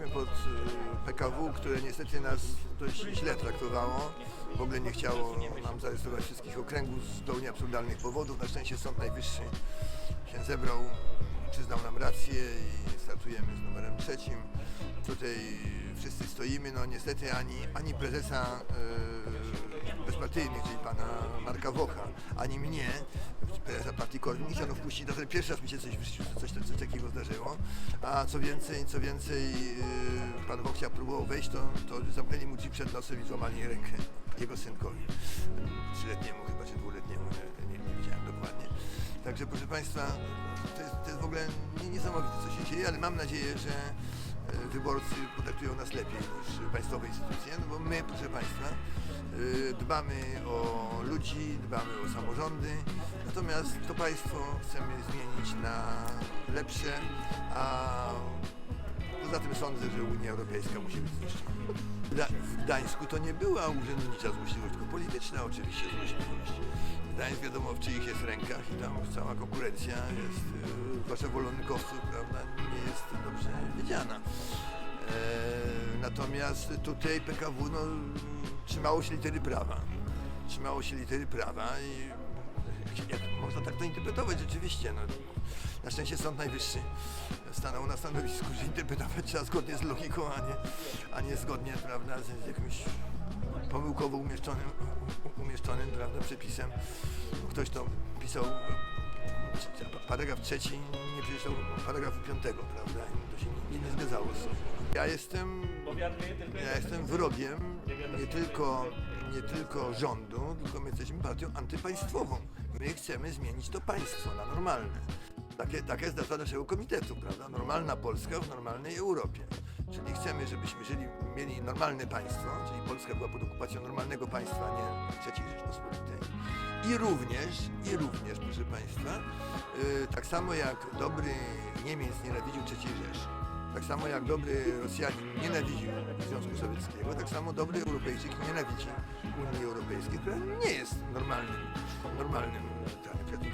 Podeszliśmy pod y, PKW, które niestety nas dość źle traktowało. W ogóle nie chciało nam zarejestrować wszystkich okręgów z zupełnie absurdalnych powodów. Na szczęście Sąd Najwyższy się zebrał, przyznał nam rację i startujemy z numerem trzecim. Tutaj wszyscy stoimy, no niestety ani, ani prezesa bezpartyjnych, czyli pana Marka Wocha, ani mnie, prezesa partii Korwin, nie chciano wpuścić, to pierwszy raz mi się coś, w życiu coś, coś, coś takiego zdarzyło, a co więcej, co więcej, y, pan Woch chciał próbował wejść, to, to zamknęli mu drzwi przed nosem i złamali rękę jego synkowi, trzyletniemu chyba, czy dwuletniemu, nie, nie, widziałem dokładnie. Także proszę Państwa, to jest, to jest w ogóle nie- niesamowite, co się dzieje, ale mam nadzieję, że wyborcy potraktują nas lepiej niż państwowe instytucje, no bo my, proszę Państwa, e, dbamy o ludzi, dbamy o samorządy, natomiast to państwo chcemy zmienić na lepsze, a poza tym sądzę, że Unia Europejska musi być zniszczona. W Gdańsku to nie była urzędnicza złośliwość, tylko polityczna oczywiście złośliwość. Gdańsk wiadomo w czyich jest rękach i tam cała konkurencja jest, yy, zwłaszcza wolonykowców, prawda, nie jest E, natomiast tutaj PKW no, trzymało się litery prawa. Trzymało się litery prawa i jak można tak to interpretować rzeczywiście. No, na szczęście Sąd Najwyższy stanął na stanowisku, że interpretować trzeba zgodnie z logiką, a nie, a nie zgodnie prawda, z, z jakimś pomyłkowo umieszczonym, umieszczonym prawda, przepisem. Ktoś to pisał, paragraf trzeci nie przeczytał paragrafu piątego, prawda? I to się nie, nie zgadzało z sobą. Ja jestem, ja jestem wrogiem nie tylko, nie tylko rządu, tylko my jesteśmy partią antypaństwową. My chcemy zmienić to państwo na normalne. Takie, taka jest zasada naszego komitetu, prawda? Normalna Polska w normalnej Europie. Czyli chcemy, żebyśmy żyli, mieli normalne państwo, czyli Polska była pod okupacją normalnego państwa, a nie III Rzeczpospolitej. I również, i również, proszę Państwa, yy, tak samo jak dobry Niemiec nienawidził III Rzeszy, tak samo jak dobry Rosjanin nienawidził Związku Sowieckiego, tak samo dobry Europejczyk nienawidzi Unii Europejskiej, która nie jest normalnym, normalnym.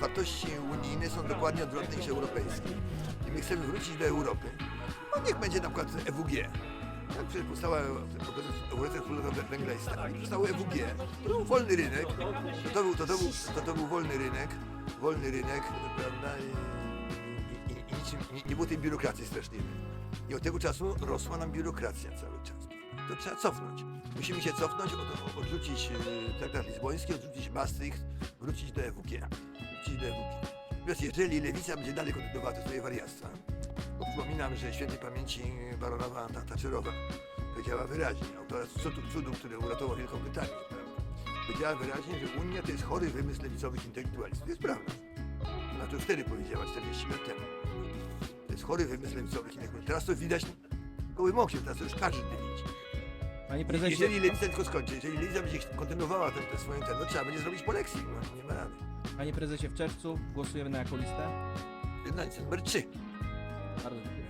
Wartości unijne są dokładnie odwrotne niż europejskie. I my chcemy wrócić do Europy. No niech będzie na przykład EWG. Przecież powstała Organizacja Wspólnota Węgla i Stali, powstało EWG. To był wolny rynek, to, to, był, to, to, był, to, to był wolny rynek, wolny rynek, prawda, i, i, i, i niczym, nie, nie było tej biurokracji straszliwej. I od tego czasu rosła nam biurokracja cały czas. To trzeba cofnąć. Musimy się cofnąć, od, odrzucić e, traktat lizboński, odrzucić Maastricht, wrócić do EWG. Wrócić do EWG. Więc jeżeli lewica będzie dalej kontynuowała swoje wariactwa, bo przypominam, że świętej pamięci baronowa Ta- Thatcherowa powiedziała wyraźnie, autora cudu, cudu, który uratował Wielką Brytanię, prawda? powiedziała wyraźnie, że Unia to jest chory wymysł lewicowych intelektualistów. To jest prawda. Ona to wtedy powiedziała, 40 lat temu. To jest chory wymysł lewicowych intelektualistów. Teraz to widać gołym okiem, teraz to już każdy widzi. Panie prezesie, Jeżeli lewica tylko skończy, jeżeli lewica będzie kontynuowała ten, ten swoją ten, no trzeba będzie zrobić po lekcji, no, nie ma rady. panie prezesie, w czerwcu głosujemy na jaką listę? Jedna, numer 3. tarde.